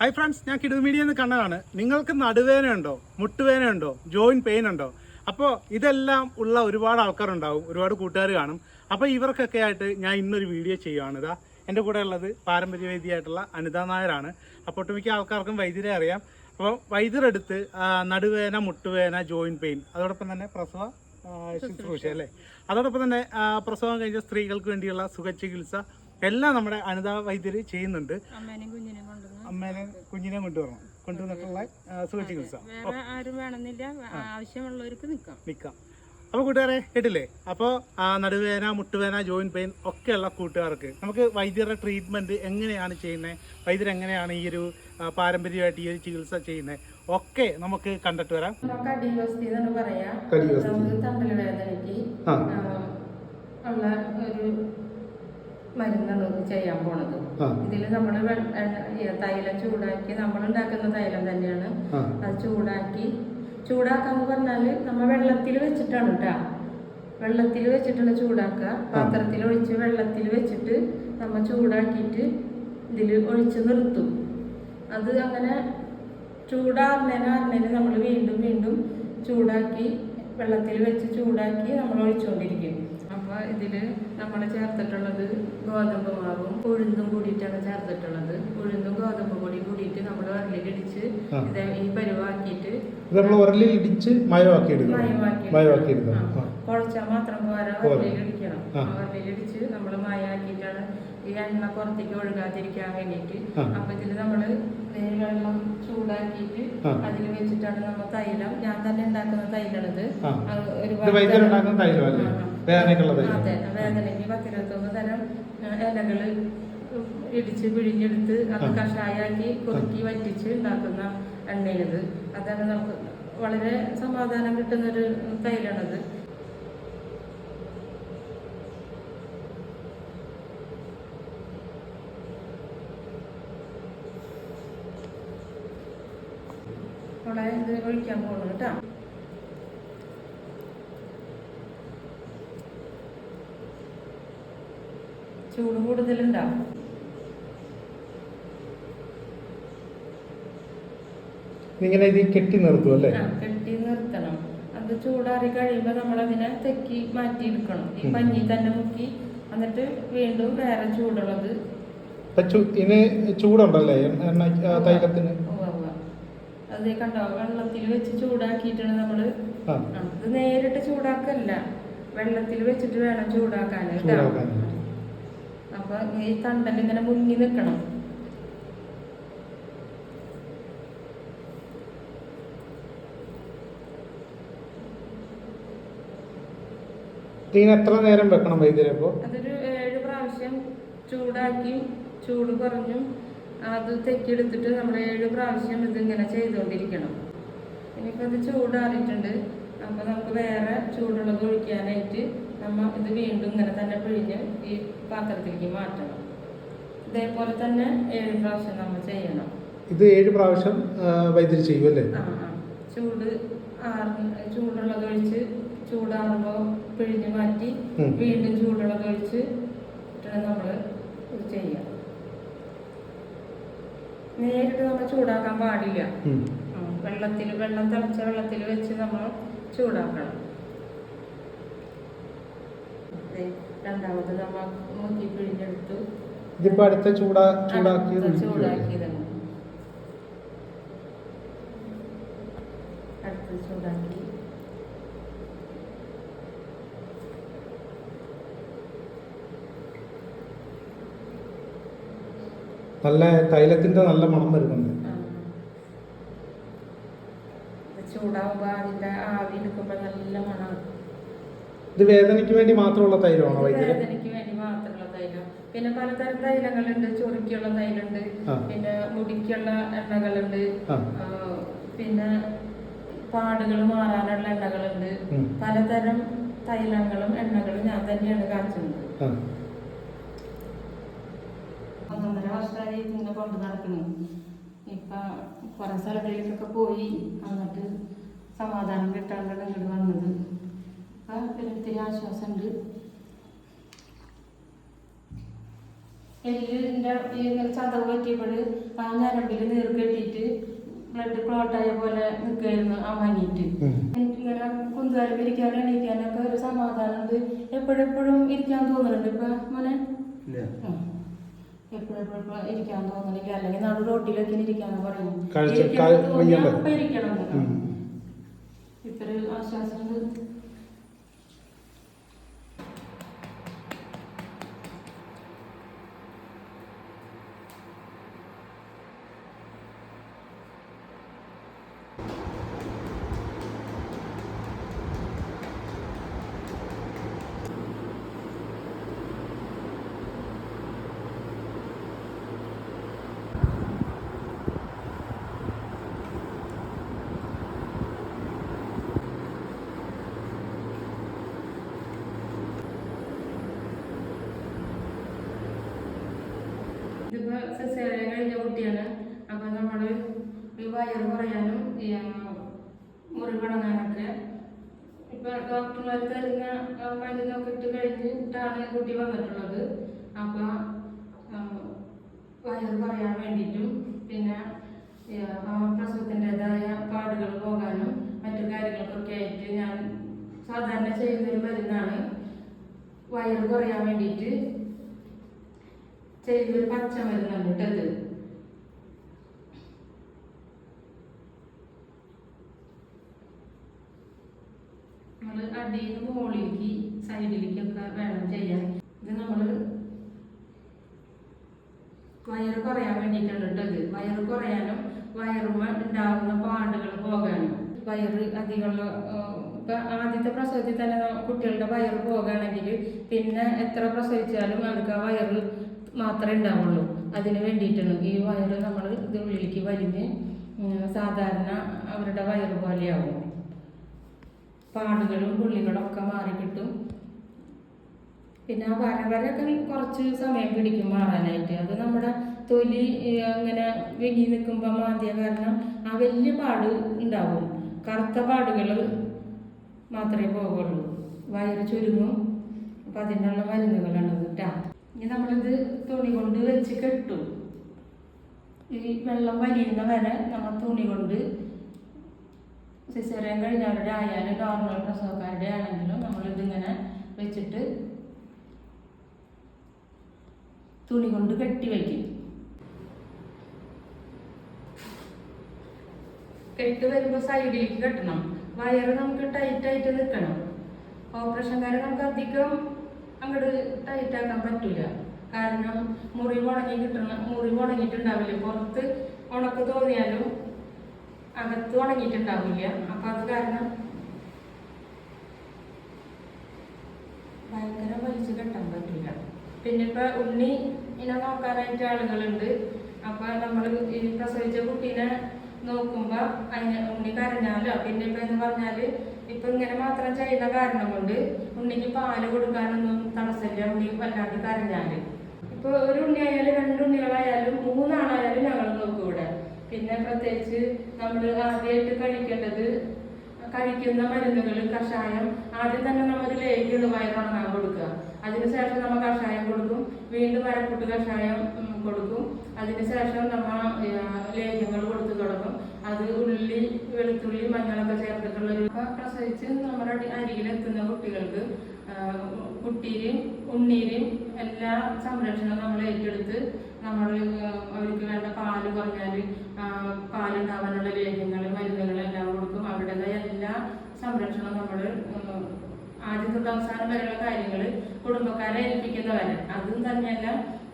Hi friends ഞാൻ കിടു media എന്ന് കണ്ടതാണ്. നിങ്ങൾക്ക് മുട്ടുവേദന ഉണ്ടോ ജോയിൻ പെയിൻ ഉണ്ടോ അപ്പോൾ ഇതെല്ലാം ഉള്ള ഒരുപാട് ആൾക്കാരുണ്ടാവും ഒരുപാട് കൂട്ടുകാർ കാണും. അപ്പോൾ ഇവർക്കൊക്കെ ആയിട്ട് ഞാൻ ഇന്നൊരു വീഡിയോ ചെയ്യുവാണ്. ഇതാ എന്റെ കൂടെ ഉള്ളത് പാരമ്പര്യ വൈദ്യമായിട്ടുള്ള അനിത നായരാണ്. അപ്പോൾ ഒട്ടുമിക്ക ആൾക്കാർക്കും വൈദ്യരെ അറിയാം. അപ്പോൾ വൈദ്യരെടുത്ത് നടുവേദന മുട്ടുവേദന ജോയിൻ പെയിൻ അതോടൊപ്പം തന്നെ പ്രസവ ശുശ്രൂഷ അല്ലേ? അതോടൊപ്പം തന്നെ പ്രസവം കഴിഞ്ഞ സ്ത്രീകൾക്ക് വേണ്ടിയുള്ള സുഖ ചികിത്സ എല്ലാം നമ്മുടെ അനിത വൈദ്യർ ചെയ്യുന്നുണ്ട്. അമ്മേനെ കുഞ്ഞിനെ കൊണ്ടുവരണം. കൊണ്ടുവന്നിട്ടുള്ള സുഖ ചികിത്സ വേറെ ആരും വേണമെന്നില്ല. ആവശ്യമുള്ളവർക്ക് നിൽക്കാം. നിൽക്കാം. അപ്പോൾ കൂട്ടുകാരെ കേട്ടില്ലേ? അപ്പോൾ നടുവേന മുട്ടുവേന ജോയിൻ പെയിൻ ഒക്കെയുള്ള കൂട്ടുകാർക്ക് നമുക്ക് വൈദ്യരുടെ ട്രീറ്റ്മെന്റ് എങ്ങനെയാണ് ചെയ്യുന്നത് വൈദ്യർ എങ്ങനെയാണ് ഈ ഒരു പാരമ്പര്യമായിട്ട് ഈ ഒരു ചികിത്സ ചെയ്യുന്നത് ഒക്കെ നമുക്ക് കണ്ടിട്ട് വരാം. എന്നാണ് പറയാ. വേദനയ്ക്ക് ഉള്ള ഒരു മരുന്നാണ് ചെയ്യാൻ പോണത്. ഇതിൽ ഇതിൽ നമ്മൾ തൈലം ചൂടാക്കി നമ്മൾ ഉണ്ടാക്കുന്ന തൈലം തന്നെയാണ്. അത് ചൂടാക്കി ചൂടാക്കാന്ന് പറഞ്ഞാൽ നമ്മ വെള്ളത്തിൽ വെച്ചിട്ടാണ് കേട്ടാ വെള്ളത്തിൽ വെച്ചിട്ടുള്ള ചൂടാക്കുക പാത്രത്തിൽ ഒഴിച്ച് വെള്ളത്തിൽ വെച്ചിട്ട് നമ്മ ചൂടാക്കിയിട്ട് ഇതിൽ ഒഴിച്ച് നിർത്തും. അത് അങ്ങനെ ചൂടാറുന്നതിന് അറിഞ്ഞതിന് നമ്മൾ വീണ്ടും വീണ്ടും ചൂടാക്കി വെള്ളത്തിൽ വെച്ച് ചൂടാക്കി നമ്മൾ ഒഴിച്ചുകൊണ്ടിരിക്കും അപ്പോൾ ഇതിൽ നമ്മൾ ചേർത്തിട്ടുള്ളത് ഗോതമ്പ് മാവും ഉഴുന്നും കൂടിയിട്ടാണ് ചേർത്തിട്ടുള്ളത് ഉഴുന്നും ഗോതമ്പ് പൊടി കൂടിയിട്ട് നമ്മൾ വരലിലിടിച്ച് ആ. ഇത് ഈ പരുവാക്കിയിട്ട് നമ്മൾ ഉരലിലിടിച്ച് മയമാക്കി മയമാക്കി. കുഴച്ചാൽ മാത്രം പോരാ ഉരലിലിടിക്കണം. വരലിലിടിച്ച് നമ്മൾ മയമാക്കിയിട്ടാണ് ഈ എണ്ണ പുറത്തേക്ക് ഒഴുകാതിരിക്കാൻ വേണ്ടിയിട്ട് ആ. അപ്പൊ ഇതിൽ നമ്മൾ വെള്ളം ചൂടാക്കിയിട്ട്. അതിൽ വെച്ചിട്ടാണ് നമ്മൾ തൈലം. ഞാൻ തന്നെ ഉണ്ടാക്കുന്ന തൈലാണിത്. ഒരുപാട് വൈദ്യരുണ്ടാക്കുന്ന തൈലം അല്ലേ ആ, ആ. വേദനയ്ക്കുള്ള തൈലം. അതെ വേദനയ്ക്ക് പത്തിരുപത്തൊന്ന് തരം ആ, ഇലകൾ ഇടിച്ച് പിഴിഞ്ഞെടുത്ത് അത്. കഷായാക്കി കുറുക്കി വറ്റിച്ച് ഉണ്ടാക്കുന്ന എണ്ണയാണിത് അതാണ് നമുക്ക് വളരെ സമാധാനം കിട്ടുന്ന ഒരു തൈലാണിത്. വളരെ ഇത് ഒഴിക്കാൻ പോകണം കേട്ടോ. ചൂട് കൂടുതലുണ്ടാവും ഇങ്ങനെ ഇത് കെട്ടി നിർത്തും അല്ലേ? കെട്ടി നിർത്തണം. അത് ചൂടാറി കഴിയുമ്പോൾ നമ്മൾ അതിനെ തെക്കി മാറ്റിയെടുക്കണം. ഈ പഞ്ഞി തന്നെ മുക്കി എന്നിട്ട് വീണ്ടും വേറെ ചൂടുള്ളത് ചൂടുണ്ടല്ലേ എണ്ണ തൈലത്തിന്. അത് കണ്ടോ? വെള്ളത്തിൽ വെച്ച് ചൂടാക്കിയിട്ടാണ് ആ, ഇത് നേരിട്ട് ചൂടാക്കല്ല. വെള്ളത്തിൽ വെച്ചിട്ട് വേണം ചൂടാക്കാൻ കേട്ടോ. അപ്പൊ ഈ തണ്ടൽ ഇങ്ങനെ മുങ്ങി നിൽക്കണം എത്ര നേരം വെക്കണം അപ്പോ അതൊരു ഏഴ് പ്രാവശ്യം ചൂടാക്കി ചൂട് കുറഞ്ഞും അത് തെക്കിയെടുത്തിട്ട് നമ്മൾ ഏഴ് പ്രാവശ്യം ഇതിങ്ങനെ ചെയ്തുകൊണ്ടിരിക്കണം. ഇനിയിപ്പോൾ ഇത് ചൂടാറിയിട്ടുണ്ട്. അപ്പോൾ നമുക്ക് വേറെ ചൂടുള്ളത് ഒഴിക്കാനായിട്ട് നമ്മൾ ഇത് വീണ്ടും ഇങ്ങനെ തന്നെ പിഴിഞ്ഞ് ഈ പാത്രത്തിലേക്ക് മാറ്റണം. ഇതേപോലെ തന്നെ ഏഴ് പ്രാവശ്യം നമ്മൾ ചെയ്യണം. ഇത് ഏഴ് പ്രാവശ്യം വൈദ്യുതി ചെയ്യും അല്ലേ ആ ആ. ചൂട് ചൂടുള്ളത് ഒഴിച്ച് ചൂടാറുമ്പോൾ പിഴിഞ്ഞ് മാറ്റി വീണ്ടും ചൂടുള്ളത് ഒഴിച്ച് നമ്മൾ ഇത് ചെയ്യാം. നേരിട്ട് നമ്മൾ ചൂടാക്കാൻ പാടില്ല. വെള്ളത്തിൽ വെള്ളം തിളച്ച വെള്ളത്തിൽ വെച്ച് നമ്മൾ ചൂടാക്കണം. രണ്ടാമത് നമ്മൾ മുക്കി പിഴിഞ്ഞെടുത്തു. ഇതിപ്പോ അടുത്ത ചൂടാ ചൂടാക്കിയത് ചൂടാക്കിയതാണ് അടുത്ത് ചൂടാക്കി. നല്ല തൈലത്തിന്റെ നല്ല മണം വരുന്നുണ്ട്. ഇത് ചൂടാവുമ്പോൾ അതിന്റെ ആവി എടുക്കുമ്പോൾ നല്ല മണമാണ് ഇത് വേദനയ്ക്ക് വേണ്ടി മാത്രമുള്ള തൈലമാണോ ഇത് വേദനയ്ക്ക് വേണ്ടി മാത്രമുള്ള തൈലം. പിന്നെ പലതരം തൈലങ്ങളുണ്ട്. ചൊറിക്കുള്ള തൈലുണ്ട്. ആ. പിന്നെ മുടിക്കുള്ള എണ്ണകളുണ്ട്. ആ. ആ, പിന്നെ പാടുകൾ മാറാനുള്ള എണ്ണകളുണ്ട്. ഉം. പലതരം തൈലങ്ങളും എണ്ണകളും ഞാൻ തന്നെയാണ് കാച്ചുന്നത് ആ. ഒന്നൊന്നര വർഷമായി ഇങ്ങനെ കൊണ്ട് നടക്കുന്നു. ഇപ്പൊ കുറെ സ്ഥലങ്ങളിലേക്കൊക്കെ പോയി എന്നിട്ട് സമാധാനം കിട്ടാണ്ടാണ് ഇങ്ങോട്ട് വന്നത്. ഇപ്പൊ പിന്നെ ഇത്തിരി ആശ്വാസമുണ്ട് എല്ലിന്റെ ഈ ഇങ്ങനെ ചതവ് പറ്റിയപ്പോൾ ആ ഞരമ്പിൽ നീർ കെട്ടിയിട്ട് ബ്ലഡ് ക്ലോട്ടായ പോലെ നിൽക്കുകയായിരുന്നു മഞ്ഞിട്ട് എനിക്കിങ്ങനെ കുന്തുകാലം ഇരിക്കാനും എണീക്കാനൊക്കെ ഒരു സമാധാനമുണ്ട് എപ്പോഴെപ്പോഴും ഇരിക്കാൻ തോന്നുന്നുണ്ട് ഇപ്പൊ മോനെ? എപ്പോഴെപ്പോഴും ഇരിക്കാൻ തോന്നുന്നില്ല. അല്ലെങ്കിൽ നടു റോട്ടിലൊക്കെ ഇരിക്കാന്ന് പറയുന്നു. ഇരിക്കണം. ഇപ്പൊ ആശ്വാസം സിസേറിയൻ കഴിഞ്ഞ കുട്ടിയാണ്. അപ്പൊ നമ്മൾ ഈ വയറ് കുറയാനും ഈ ഇപ്പം ഡോക്ടർമാർ തരുന്ന മരുന്നൊക്കെ ഇട്ട് കഴിഞ്ഞിട്ടാണ് കുട്ടി വന്നിട്ടുള്ളത്. അപ്പൊ ആ, വയറ് കുറയാൻ വേണ്ടിയിട്ടും പിന്നെ പ്രസവത്തിന്റെതായ പാടുകൾ പോകാനും മറ്റു കാര്യങ്ങൾക്കൊക്കെ ആയിട്ട് ഞാൻ സാധാരണ ചെയ്യുന്നൊരു മരുന്നാണ്. വയറ് കുറയാൻ വേണ്ടിയിട്ട് ചെയ്തൊരു പച്ചമരുന്നാണ് കേട്ടത് നമ്മൾ അടിയിൽ നിന്ന് മുകളിലേക്ക് സൈഡിലേക്കൊക്കെ വേണം ചെയ്യാൻ. ഇത് നമ്മൾ വയറ് കുറയാൻ വേണ്ടിയിട്ടാണ് വയറ് കുറയാനും വയറുമ്മ ഉണ്ടാകുന്ന പാടുകൾ പോകാനും. വയറ് അധികമുള്ള ഇപ്പൊ ആദ്യത്തെ പ്രസവത്തിൽ തന്നെ കുട്ടികളുടെ വയറ് പോകുകയാണെങ്കിൽ പിന്നെ എത്ര പ്രസവിച്ചാലും അവർക്ക് ആ വയറ് മാത്രമേ ഉണ്ടാവുള്ളൂ. അതിന് വേണ്ടിയിട്ടാണ് ഈ വയറ് നമ്മൾ ഇത് ഉള്ളിലേക്ക് വലിഞ്ഞ് സാധാരണ അവരുടെ വയറ് പോലെയാവും. പാടുകളും പുള്ളികളും ഒക്കെ മാറി പിന്നെ ആ വര വരൊക്കെ കുറച്ച് സമയം പിടിക്കും മാറാനായിട്ട്. അത് നമ്മുടെ തൊലി അങ്ങനെ വെങ്ങി നിൽക്കുമ്പോൾ മാന്തിയ കാരണം ആ വലിയ പാട് ഉണ്ടാവും. കറുത്ത പാടുകൾ മാത്രമേ പോകുള്ളൂ വയറ് ചുരുങ്ങും. അപ്പം അതിനുള്ള മരുന്നുകളാണ് കേട്ടാ ഇനി നമ്മളിത് തുണി കൊണ്ട് വെച്ച് കെട്ടും. ഈ വെള്ളം വലിയുന്ന വരെ നമ്മൾ തുണി കൊണ്ട് സിസേറിയൻ കഴിഞ്ഞവരുടെ ആയാലും നോർമൽ പ്രസവക്കാരുടെ ആണെങ്കിലും നമ്മളിതിങ്ങനെ വെച്ചിട്ട് തുണി കൊണ്ട് കെട്ടി വയ്ക്കും കെട്ട് വരുമ്പോൾ സൈഡിലേക്ക് കെട്ടണം. വയറ് നമുക്ക് ടൈറ്റ് ആയിട്ട് നിൽക്കണം. ഓപ്പറേഷൻകാരെ നമുക്ക് അധികം അങ്ങോട്ട് ടൈറ്റാക്കാൻ പറ്റില്ല പറ്റൂല. കാരണം മുറിവ് ഉണങ്ങി കിട്ടണ മുറിവ് ഉണങ്ങിയിട്ടുണ്ടാവില്ല. പുറത്ത് ഉണക്ക് തോന്നിയാലും അകത്ത് ഉണങ്ങിയിട്ടുണ്ടാവില്ല. അപ്പൊ അത് കാരണം ഭയങ്കര വലിച്ചു കെട്ടാൻ പറ്റില്ല പിന്നെ ഇപ്പൊ ഉണ്ണി ഇനെ നോക്കാനായിട്ട് ആളുകളുണ്ട്. അപ്പൊ നമ്മൾ ഈ പ്രസവിച്ച കുട്ടീനെ നോക്കുമ്പോൾ അതിന് ഉണ്ണി കരഞ്ഞാലോ? പിന്നെ ഇപ്പൊ എന്ന് പറഞ്ഞാൽ ഇപ്പൊ ഇങ്ങനെ മാത്രം ചെയ്യുന്ന കാരണം കൊണ്ട് ഉണ്ണിക്ക് പാൽ കൊടുക്കാനൊന്നും തടസ്സമില്ല. ഉണ്ണി വല്ലാണ്ട് കരഞ്ഞാൽ. ഇപ്പൊ ഒരു ഉണ്ണി ആയാലും രണ്ട് ഉണ്ണികളായാലും മൂന്നാളായാലും ഞങ്ങൾ നോക്കും ഇവിടെ. പിന്നെ പ്രത്യേകിച്ച് നമ്മൾ ആദ്യമായിട്ട് കഴിക്കേണ്ടത് കഴിക്കുന്ന മരുന്നുകൾ കഷായം. ആദ്യം തന്നെ നമ്മൾ ലേഖ്യം വയറുണങ്ങാൻ കൊടുക്കുക. അതിനുശേഷം നമ്മൾ കഷായം കൊടുക്കും. വീണ്ടും വരക്കൂട്ട് കഷായം കൊടുക്കും. അതിനുശേഷം നമ്മൾ ലേഖ്യങ്ങൾ കൊടുത്തു തുടങ്ങും. അത് ഉള്ളി വെളുത്തുള്ളി മഞ്ഞളൊക്കെ ചേർത്തിട്ടുള്ള ഒരു പ്രസവിച്ച് നമ്മുടെ അരികിലെത്തുന്ന കുട്ടികൾക്ക് കുട്ടിയിലും ഉണ്ണീരെയും എല്ലാ സംരക്ഷണവും നമ്മൾ ഏറ്റെടുത്ത് നമ്മൾ അവർക്ക് വേണ്ട പാൽ കുറഞ്ഞാൽ പാലുണ്ടാവാനുള്ള ലേഖങ്ങൾ മരുന്നുകൾ എല്ലാം കൊടുക്കും. അവരുടേതായ എല്ലാ സംരക്ഷണവും നമ്മൾ ആദ്യം തൊട്ട് അവസാനം വരെയുള്ള കാര്യങ്ങൾ കുടുംബക്കാരെ ഏൽപ്പിക്കുന്നവരെ. അതും തന്നെയല്ല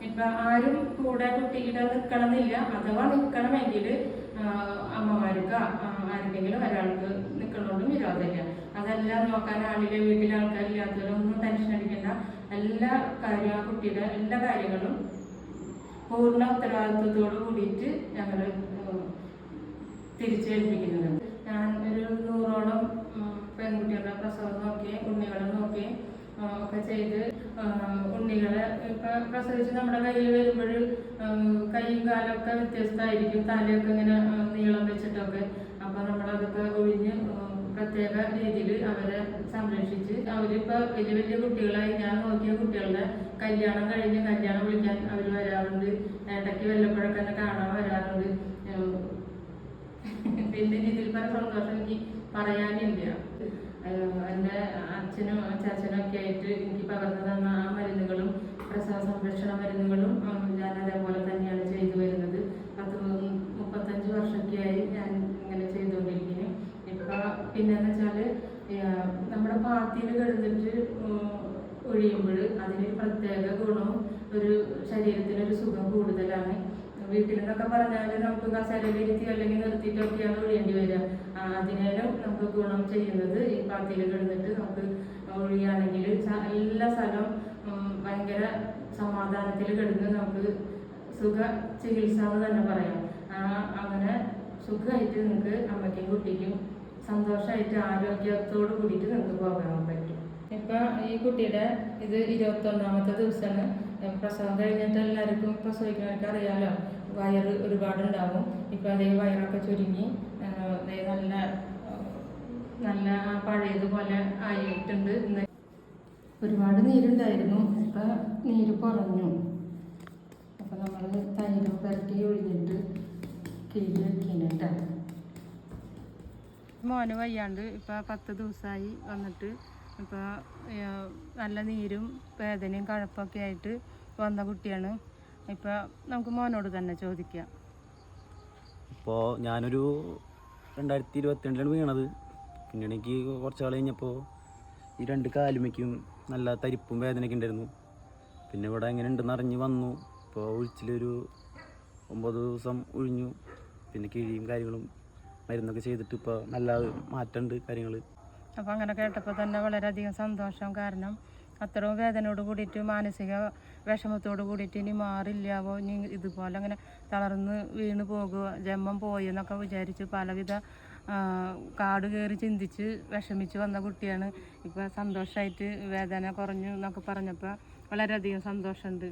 ഇപ്പൊ ആരും കൂടെ കുട്ടിയുടെ നിൽക്കണമെന്നില്ല അഥവാ നിൽക്കണമെങ്കിൽ അമ്മമാർക്ക് ആർക്കെങ്കിലും ഒരാൾക്ക് നിൽക്കണോണ്ടും വിരോധമില്ല. അതെല്ലാം നോക്കാൻ ആളിലെ വീട്ടിലെ ആൾക്കാരില്ലാത്തവരൊന്നും ടെൻഷൻ അടിക്കണ്ട. എല്ലാ കാര്യവും ആ കുട്ടിയുടെ എല്ലാ കാര്യങ്ങളും പൂർണ ഉത്തരവാദിത്വത്തോട് കൂടിയിട്ട് ഞങ്ങൾ തിരിച്ചേൽപ്പിക്കുന്നത് ഞാൻ ഒരു നൂറോളം പെൺകുട്ടികളുടെ പ്രസവം നോക്കി ഉണ്ണികളെ നോക്കി ഒക്കെ ചെയ്ത് ഉണ്ണികളെ ഇപ്പൊ പ്രസവിച്ച് നമ്മുടെ കയ്യിൽ വരുമ്പോൾ കൈയും കാലൊക്കെ വ്യത്യസ്തമായിരിക്കും. തലയൊക്കെ ഇങ്ങനെ നീളം വെച്ചിട്ടൊക്കെ. അപ്പൊ നമ്മളതൊക്കെ ഒഴിഞ്ഞ് പ്രത്യേക രീതിയിൽ അവരെ സംരക്ഷിച്ച് അവരിപ്പോ വലിയ വലിയ കുട്ടികളായി ഞാൻ നോക്കിയ കുട്ടികളുടെ കല്യാണം കഴിഞ്ഞ് കല്യാണം വിളിക്കാൻ അവർ വരാറുണ്ട്. ഇടയ്ക്ക് വല്ലപ്പോഴൊക്കെ തന്നെ കാണാൻ വരാറുണ്ട്. പിന്നെ ഇതിൽ പല സന്തോഷം എനിക്ക് പറയാനില്ല. എന്റെ അച്ഛനും ചാച്ചനും ഒക്കെ ആയിട്ട് എനിക്ക് പകർന്നു തന്ന ആ മരുന്നുകളും പ്രസവ സംരക്ഷണ മരുന്നുകളും ഞാൻ അതേപോലെ തന്നെയാണ് ചെയ്തു വരുന്നത്. പത്ത് മുപ്പത്തഞ്ച് വർഷമൊക്കെയായി ഞാൻ ഇങ്ങനെ ചെയ്തുകൊണ്ടിരിക്കുന്നു. ഇപ്പൊ പിന്നെന്ന് വെച്ചാൽ നമ്മുടെ പാത്തിയിൽ കിടന്നിട്ട് ഒഴിയുമ്പോൾ അതിന് പ്രത്യേക ഗുണവും ഒരു ശരീരത്തിനൊരു സുഖം കൂടുതലാണ്. വീട്ടിൽ നിന്നൊക്കെ പറഞ്ഞാൽ നമുക്ക് കസേരയിലിരുത്തി അല്ലെങ്കിൽ നിർത്തിയിട്ടൊക്കെയാണ് ഒഴിയേണ്ടി വരിക. അതിനേരം നമുക്ക് ഗുണം ചെയ്യുന്നത് ഈ പാത്തിയിൽ കിടന്നിട്ട് നമുക്ക് ഒഴിയുകയാണെങ്കിൽ എല്ലാ സ്ഥലവും ഭയങ്കര സമാധാനത്തിൽ കിടന്ന് നമുക്ക് സുഖ ചികിത്സ എന്ന് തന്നെ പറയാം. അങ്ങനെ സുഖമായിട്ട് നിങ്ങൾക്ക് അമ്മയ്ക്കും കുട്ടിക്കും സന്തോഷമായിട്ട് ആരോഗ്യത്തോട് കൂടിയിട്ട് നിങ്ങൾക്ക് പോകാൻ പറ്റും. ഇപ്പൊ ഈ കുട്ടിയുടെ ഇത് ഇരുപത്തൊന്നാമത്തെ ദിവസമാണ്. പ്രസവം കഴിഞ്ഞിട്ട് എല്ലാവർക്കും പ്രസവിക്കുന്നവർക്ക് അറിയാലോ? വയറ് ഒരുപാടുണ്ടാവും. ഇപ്പൊ അതേ വയറൊക്കെ ചുരുങ്ങി ദേ നല്ല നല്ല പഴയതുപോലെ ആയിട്ടുണ്ട് ഒരുപാട് നീരുണ്ടായിരുന്നു. ഇപ്പൊ നീര് കുറഞ്ഞു. അപ്പൊ നമ്മൾ തൈരും പുരട്ടി ഒഴിഞ്ഞിട്ട് കീഴ് വെക്കുന്നുണ്ട് മോന് വയ്യാണ്ട് ഇപ്പൊ പത്ത് ദിവസമായി വന്നിട്ട്. ഇപ്പൊ നല്ല നീരും വേദനയും കഴപ്പൊക്കെ ആയിട്ട് വന്ന കുട്ടിയാണ്. ഇപ്പൊ നമുക്ക് മോനോട് തന്നെ ചോദിക്കാം. ഇപ്പോൾ ഞാനൊരു രണ്ടായിരത്തി ഇരുപത്തിരണ്ടിലാണ് വീണത്. പിന്നെ എനിക്ക് കുറച്ച് നാൾ കഴിഞ്ഞപ്പോൾ ഈ രണ്ട് കാലുമയ്ക്കും നല്ല തരിപ്പും വേദനയൊക്കെ ഉണ്ടായിരുന്നു. പിന്നെ ഇവിടെ എങ്ങനെ ഉണ്ടെന്ന് അറിഞ്ഞ് വന്നു. ഇപ്പോൾ ഒഴിച്ചിലൊരു ഒമ്പത് ദിവസം ഒഴിഞ്ഞു പിന്നെ കിഴിയും കാര്യങ്ങളും മരുന്നൊക്കെ ചെയ്തിട്ട് ഇപ്പോൾ നല്ല മാറ്റമുണ്ട് കാര്യങ്ങൾ അപ്പോൾ അങ്ങനെ കേട്ടപ്പോൾ തന്നെ വളരെയധികം സന്തോഷം കാരണം അത്രയും വേദനയോട് കൂടിയിട്ട് മാനസിക വിഷമത്തോട് കൂടിയിട്ട് ഇനി മാറില്ലാവോ ഇനി ഇതുപോലെ അങ്ങനെ തളർന്ന് വീണ് പോകുക ജന്മം പോയി എന്നൊക്കെ വിചാരിച്ച് പലവിധ കാട് കയറി ചിന്തിച്ച് വിഷമിച്ച് വന്ന കുട്ടിയാണ്. ഇപ്പം സന്തോഷമായിട്ട് വേദന കുറഞ്ഞു എന്നൊക്കെ പറഞ്ഞപ്പോൾ വളരെയധികം സന്തോഷമുണ്ട്.